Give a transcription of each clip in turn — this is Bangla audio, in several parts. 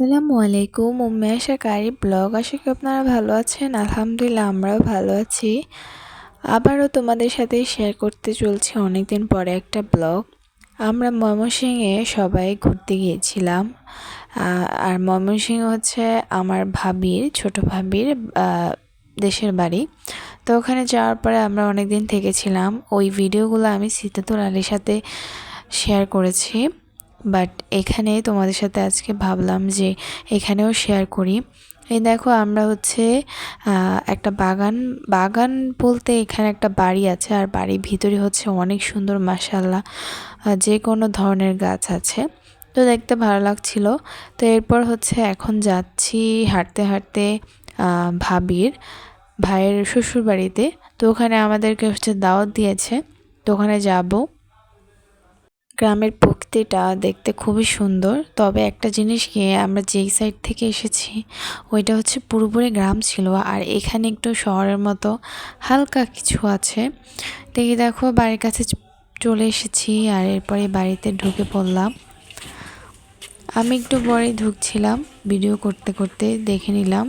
আসসালামু আলাইকুম, উম্মে আশা ব্লগ। আশা করি আপনারা ভালো আছেন, আলহামদুলিল্লাহ আমরাও ভালো আছি। আবারও তোমাদের সাথে শেয়ার করতে চলছে অনেকদিন পরে একটা ব্লগ। আমরা ময়মনসিংহে সবাই ঘুরতে গিয়েছিলাম। আর ময়মনসিংহ হচ্ছে আমার ভাবির, ছোট ভাবির দেশের বাড়ি। তো ওখানে যাওয়ার পরে আমরা অনেক দিন থেকেছিলাম। ওই ভিডিওগুলো আমি সিতাতুল আলীর সাথে শেয়ার করেছি। বাট এখানে তোমাদের সাথে আজকে ভাবলাম যে এখানেও শেয়ার করি। এই দেখো, আমরা হচ্ছে একটা বাগান বাগান বলতে এখানে একটা বাড়ি আছে, আর বাড়ির ভিতরে হচ্ছে অনেক সুন্দর মাসাল্লাহ যে কোনো ধরনের গাছ আছে। তো দেখতে ভালো লাগছিল। তো এরপর হচ্ছে এখন যাচ্ছি হাঁটতে হাঁটতে ভাবির ভাইয়ের শ্বশুর বাড়িতে তো ওখানে আমাদেরকে হচ্ছে দাওয়াত দিয়েছে। তো ওখানে যাব। গ্রামের প্রকৃতিটা দেখতে খুবই সুন্দর। তবে একটা জিনিস কি আমরা যেই সাইড থেকে এসেছি, ওইটা হচ্ছে পুরোপুরি গ্রাম ছিল। আর এখানে একটু শহরের মতো হালকা কিছু আছে। দেখি দেখো, বাড়ির কাছে চলে এসেছি আর এরপরে বাড়িতে ঢুকে পড়লাম। আমি একটু পরে ঢুকছিলাম ভিডিও করতে করতে দেখে নিলাম।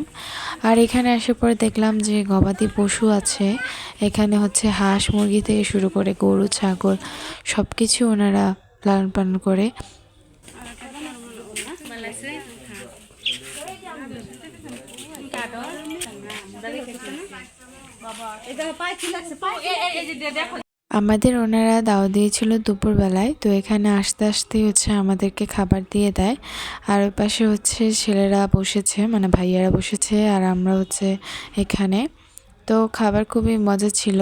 আর এখানে আসার পরে দেখলাম যে গবাদি পশু আছে, এখানে হচ্ছে হাঁস মুরগি থেকে শুরু করে গরু, ছাগল সব কিছু ওনারা লালন পালন করে। আমাদের ওনারা দাও দিয়েছিল দুপুরবেলায়, তো এখানে আসতে আসতে হচ্ছে আমাদেরকে খাবার দিয়ে দেয়। আর ওই পাশে হচ্ছে ছেলেরা বসেছে মানে ভাইয়ারা বসেছে আর আমরা হচ্ছে এখানে। তো খাবার খুবই মজা ছিল।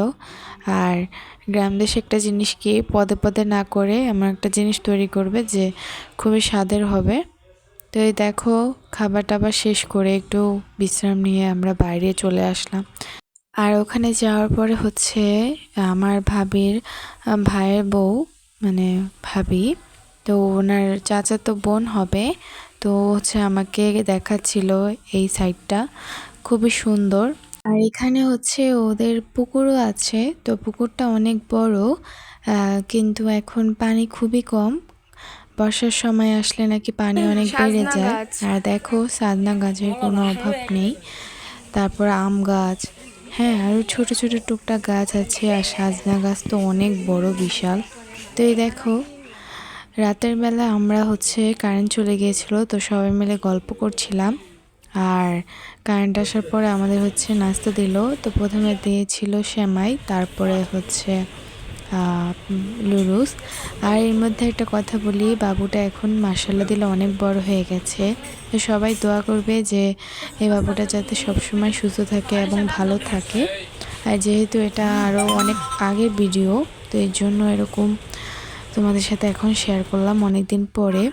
আর গ্রাম দেশে একটা জিনিস কি, পদে পদে না করে এমন একটা জিনিস তৈরি করবে যে খুবই স্বাদের হবে। তো এই দেখো, খাবার টাবার শেষ করে একটু বিশ্রাম নিয়ে আমরা বাইরে চলে আসলাম। আর ওখানে যাওয়ার পরে হচ্ছে আমার ভাবির ভাইয়ের বউ মানে ভাবি তো ওনার চাচা তো বোন হবে তো হচ্ছে আমাকে দেখাচ্ছিল এই সাইডটা খুবই সুন্দর। আর এখানে হচ্ছে ওদের পুকুরও আছে তো পুকুরটা অনেক বড় কিন্তু এখন পানি খুবই কম। বর্ষার সময় আসলে নাকি পানি অনেক বেড়ে যায়। আর দেখো সাদনা গাছের কোনো অভাব নেই। তারপর আম গাছ হ্যাঁ আরও ছোট ছোট টুকটা গাছ আছে আর সাজনা গাছ তো অনেক বড়, বিশাল। তো এই দেখো, রাতের বেলা আমরা হচ্ছে কারেন্ট চলে গিয়েছিল, তো সবাই মিলে গল্প করছিলাম। আর কারেন্ট আসার পরে আমাদের হচ্ছে নাস্তা দিল, তো প্রথমে দিয়েছিল সেমাই, তারপরে হচ্ছে লুরুস আর এর মধ্যে একটা কথা বলি, বাবুটা এখন মার্শাল্লা দিলে অনেক বড় হয়ে গেছে। তো সবাই দোয়া করবে যে এই বাবুটা যাতে সবসময় সুস্থ থাকে এবং ভালো থাকে। আর যেহেতু এটা আরও অনেক আগের ভিডিও, তো এর জন্য এরকম তোমাদের সাথে এখন শেয়ার করলাম অনেক দিন পরে।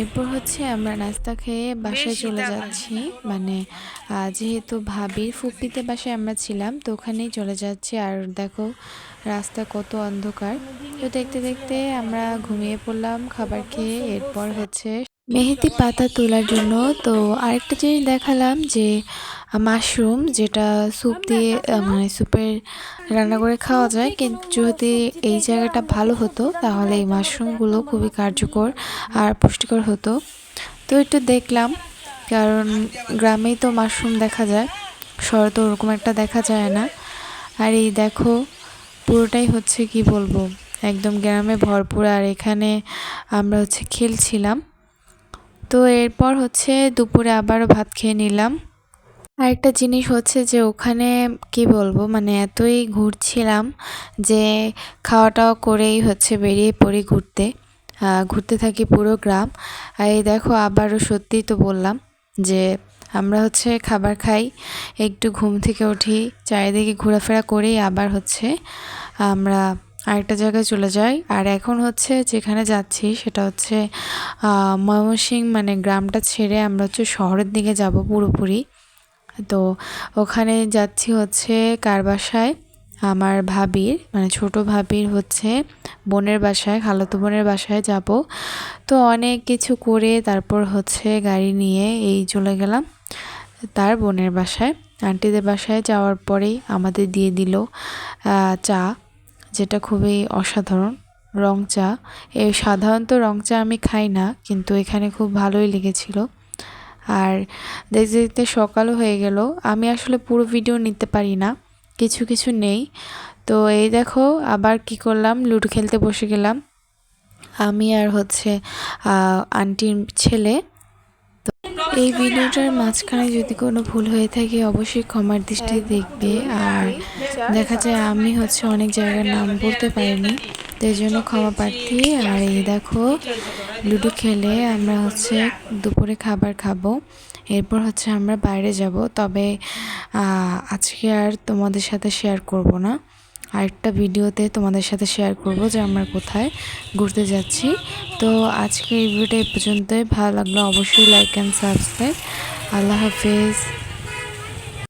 এরপর হচ্ছে আমরা নাস্তা খেয়ে বাসায় চলে যাচ্ছি। মানে যেহেতু ভাবির ফুপিতে বাসায় আমরা ছিলাম তো ওখানেই চলে যাচ্ছি। আর দেখো রাস্তা কত অন্ধকার। তো দেখতে দেখতে আমরা ঘুমিয়ে পড়লাম খাবার খেয়ে এরপর হচ্ছে মেহেদি পাতা তোলার জন্য। তো আরেকটা জিনিস দেখালাম যে মাশরুম যেটা স্যুপ দিয়ে মানে স্যুপের রান্না করে খাওয়া যায়। কিন্তু যদি এই জায়গাটা ভালো হতো, তাহলে এই মাশরুমগুলো খুবই কার্যকর আর পুষ্টিকর হতো। তো একটু দেখলাম, কারণ গ্রামেই তো মাশরুম দেখা যায়, শহরে তো ওরকম একটা দেখা যায় না। আর এই দেখো, পুরোটাই হচ্ছে কি বলব, একদম গ্রামে ভরপুর। আর এখানে আমরা হচ্ছে খেলছিলাম। তো এরপর হচ্ছে দুপুরে আবারও ভাত খেয়ে নিলাম। আরেকটা জিনিস হচ্ছে যে ওখানে কি বলব মানে এতই ঘুরছিলাম যে খাওয়া টাওয়া করেই হচ্ছে বেরিয়ে পড়ি ঘুরতে। ঘুরতে থাকি পুরো গ্রাম। আর এই দেখো আবারও সত্যিই তো বললাম যে আমরা হচ্ছে খাবার খাই, একটু ঘুম থেকে উঠি, চারিদিকে ঘোরাফেরা করেই আবার হচ্ছে আমরা আরেকটা জায়গায় চলে যাই। আর এখন হচ্ছে যেখানে যাচ্ছি সেটা হচ্ছে ময়মনসিং মানে গ্রামটা ছেড়ে আমরা হচ্ছে শহরের দিকে যাব পুরোপুরি। তো ওখানে যাচ্ছি হচ্ছে কার বাসায়? আমার ভাবির মানে ছোট ভাবির হচ্ছে বোনের বাসায়, খালাতো বোনের বাসায় যাব। তো অনেক কিছু করে তারপর হচ্ছে গাড়ি নিয়ে এই চলে গেলাম তার বোনের বাসায়। আন্টিদের বাসায় যাওয়ার পরেই আমাদের দিয়ে দিল চা। যেটা খুবই অসাধারণ, রং চা। এই সাধারণত রং চা আমি খাই না, কিন্তু এখানে খুব ভালোই লেগেছিল। আর দেখতে দেখতে সকালও হয়ে গেল। আমি আসলে পুরো ভিডিও নিতে পারি না, কিছু কিছু নেই। তো এই দেখো, আবার কি করলাম? লুডো খেলতে বসে গেলাম। আমি আর হচ্ছে আন্টির ছেলে এই ভিডিওটার মাঝখানে যদি কোনো ভুল হয়ে থাকে, অবশ্যই ক্ষমার দৃষ্টি দেখবে। আর দেখা যায় আমি হচ্ছে অনেক জায়গার নাম বলতে পারিনি, তো জন্য ক্ষমা প্রার্থী। আর এই দেখো, লুডো খেলে আমরা হচ্ছে দুপুরে খাবার খাব, এরপর হচ্ছে আমরা বাইরে যাব। তবে আজকে আর তোমাদের সাথে শেয়ার করব না। আরেকটা ভিডিওতে তোমাদের সাথে শেয়ার করব যে আমরা কোথায় ঘুরতে যাচ্ছি। তো আজকে এই ভিডিওটা এই পর্যন্তই। ভালো লাগল অবশ্যই লাইক অ্যান্ড সাবস্ক্রাইব আল্লাহ হাফেজ।